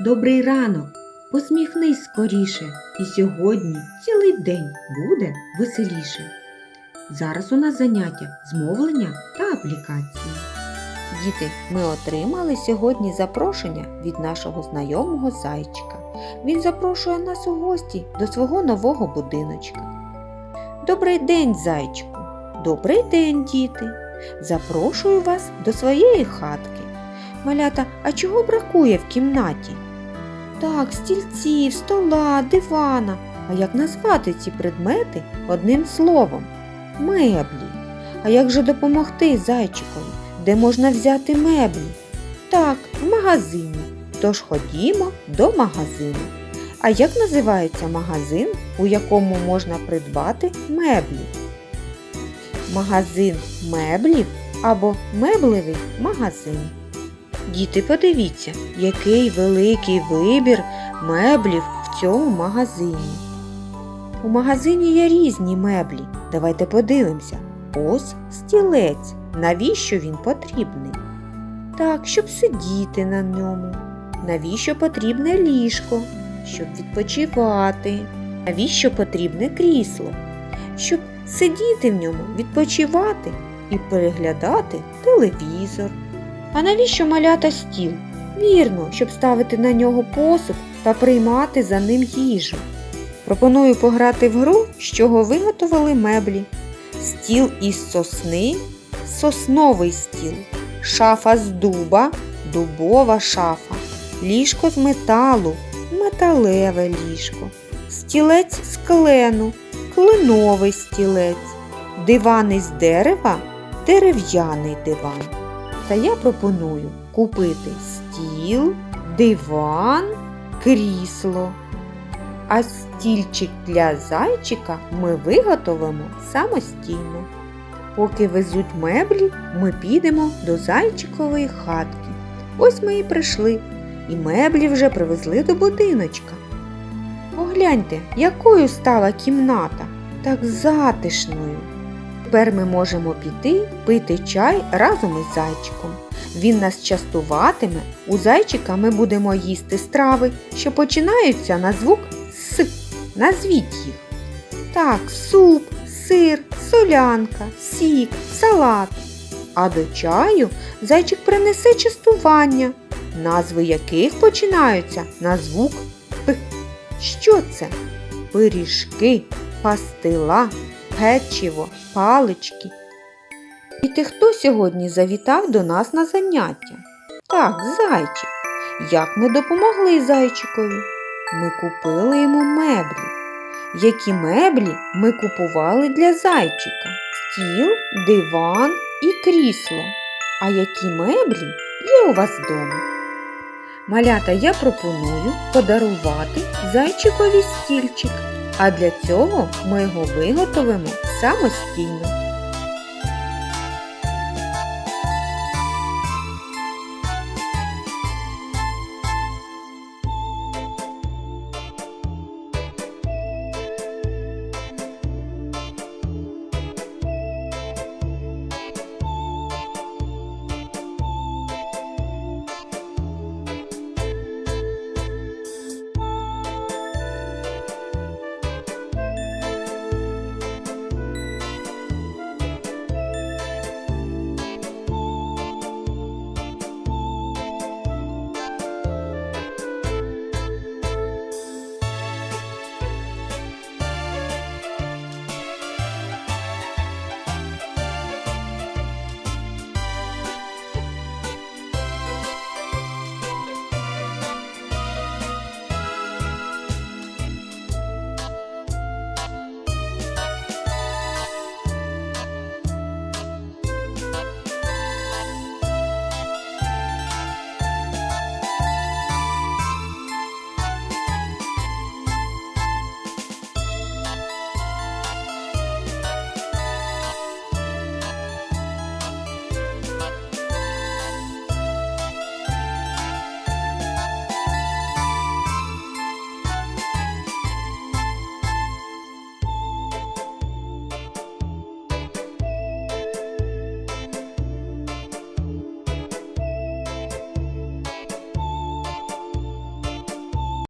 Добрий ранок, посміхнись скоріше, і сьогодні цілий день буде веселіше. Зараз у нас заняття з мовлення та аплікації. Діти, ми отримали сьогодні запрошення від нашого знайомого зайчика. Він запрошує нас у гості до свого нового будиночка. Добрий день, зайчику! Добрий день, діти! Запрошую вас до своєї хатки. Малята, а чого бракує в кімнаті? Так, стільців, стола, дивана. А як назвати ці предмети одним словом? Меблі. А як же допомогти зайчикові? Де можна взяти меблі? Так, в магазині. Тож ходімо до магазину. А як називається магазин, у якому можна придбати меблі? Магазин меблів або меблевий магазин. Діти, подивіться, який великий вибір меблів в цьому магазині. У магазині є різні меблі. Давайте подивимося. Ось стілець. Навіщо він потрібний? Так, щоб сидіти на ньому. Навіщо потрібне ліжко? Щоб відпочивати. Навіщо потрібне крісло? Щоб сидіти в ньому, відпочивати і переглядати телевізор. А навіщо малята стіл? Вірно, щоб ставити на нього посуд та приймати за ним їжу. Пропоную пограти в гру, з чого виготовили меблі. Стіл із сосни, сосновий стіл, шафа з дуба, дубова шафа, ліжко з металу, металеве ліжко, стілець з клену, кленовий стілець, диван із дерева, дерев'яний диван. Та я пропоную купити стіл, диван, крісло. А стільчик для зайчика ми виготовимо самостійно. Поки везуть меблі, ми підемо до зайчикової хатки. Ось ми і прийшли, і меблі вже привезли до будиночка. Погляньте, якою стала кімната, так затишною. Тепер ми можемо піти пити чай разом із зайчиком. Він нас частуватиме, у зайчика ми будемо їсти страви, що починаються на звук С. Назвіть їх. Так, суп, сир, солянка, сік, салат. А до чаю зайчик принесе частування, назви яких починаються на звук П. Що це? Пиріжки, пастила, печиво, палички. І ти хто сьогодні завітав до нас на заняття? Так, зайчик. Як ми допомогли зайчикові? Ми купили йому меблі. Які меблі ми купували для зайчика? Стіл, диван і крісло. А які меблі є у вас вдома? Малята, я пропоную подарувати зайчикові стільчик, а для цього ми його виготовимо самостійно.